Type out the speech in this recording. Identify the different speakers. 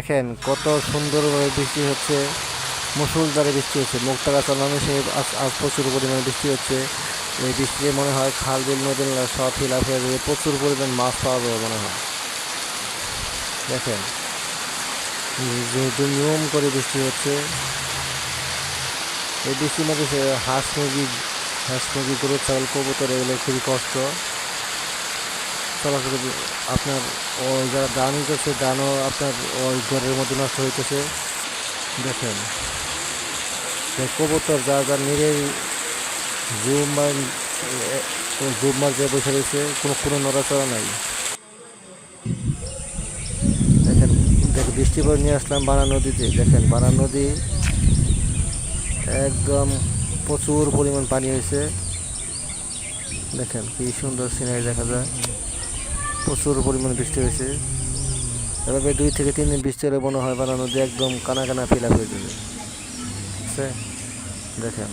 Speaker 1: দেখেন কত সুন্দরভাবে বৃষ্টি হচ্ছে। মুসুলধারে বৃষ্টি হচ্ছে। মুক্তাগা চলানো সে আজ প্রচুর পরিমাণে বৃষ্টি হচ্ছে। এই বৃষ্টিতে মনে হয় খাল, বিল, নদী সব ফিল আপ হয়ে যাবে প্রচুর পরিমাণ মাছ পাওয়া যাবে মনে হয়। দেখেন নিয়ম করে বৃষ্টি হচ্ছে। এই বৃষ্টির মধ্যে হাঁস মুরগি হাঁস মুরগি গরু ছাগল, কবুতর এগুলো খুবই কষ্ট। চলাচল আপনার ওই যারা দান করছে দানও আপনার ওই ঘরের মধ্যে নষ্ট হইতেছে। দেখেন কবুতর যা যা নিরেই জুম জুম মার যে বসে রয়েছে, কোনো কোনো নড়াচড়া নাই। দেখেন, দেখ বৃষ্টি পরে নিয়ে আসলাম বানা নদীতে। দেখেন, বানা নদী একদম প্রচুর পরিমাণ পানি হয়েছে। দেখেন, কি সুন্দর সিনারি দেখা যায়। প্রচুর পরিমাণে বৃষ্টি হয়েছে। এভাবে দুই থেকে তিন দিন বৃষ্টি হলে মনে হয় বানানো নদী একদম কানা কানা ফিল আপ হয়ে যাবে? দেখেন।